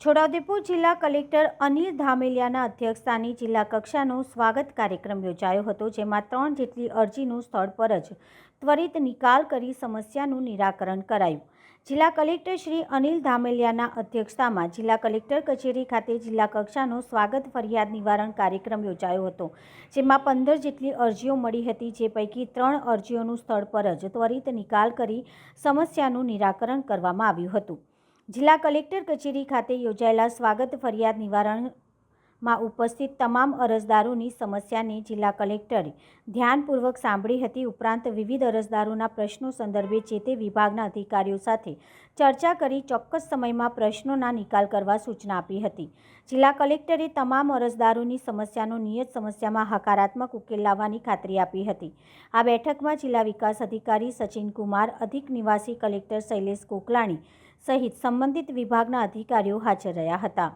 છોટાઉદેપુર જિલ્લા કલેક્ટર અનિલ ધામેલિયાના અધ્યક્ષસ્થાને જિલ્લા કક્ષાનો સ્વાગત કાર્યક્રમ યોજાયો હતો, જેમાં ત્રણ જેટલી અરજીનું સ્થળ પર જ ત્વરિત નિકાલ કરી સમસ્યાનું નિરાકરણ કરાયું. જિલ્લા કલેક્ટર શ્રી અનિલ ધામેલિયાના અધ્યક્ષતામાં જિલ્લા કલેક્ટર કચેરી ખાતે જિલ્લા કક્ષાનો સ્વાગત ફરિયાદ નિવારણ કાર્યક્રમ યોજાયો હતો, જેમાં પંદર જેટલી અરજીઓ મળી હતી, જે પૈકી ત્રણ અરજીઓનું સ્થળ પર જ ત્વરિત નિકાલ કરી સમસ્યાનું નિરાકરણ કરવામાં આવ્યું હતું. જિલ્લા કલેક્ટર કચેરી ખાતે યોજાયેલા સ્વાગત ફરિયાદ નિવારણમાં ઉપસ્થિત તમામ અરજદારોની સમસ્યાને જિલ્લા કલેક્ટરે ધ્યાનપૂર્વક સાંભળી હતી. ઉપરાંત વિવિધ અરજદારોના પ્રશ્નો સંદર્ભે જે તે વિભાગના અધિકારીઓ સાથે ચર્ચા કરી ચોક્કસ સમયમાં પ્રશ્નોના નિકાલ કરવા સૂચના આપી હતી. જિલ્લા કલેક્ટરે તમામ અરજદારોની સમસ્યાનો નિયત સમસ્યામાં હકારાત્મક ઉકેલ લાવવાની ખાતરી આપી હતી. આ બેઠકમાં જિલ્લા વિકાસ અધિકારી સચિન કુમાર અધિક નિવાસી કલેક્ટર શૈલેષ કોકલાણી સહિત સંબંધિત વિભાગના અધિકારીઓ હાજર રહ્યા હતા.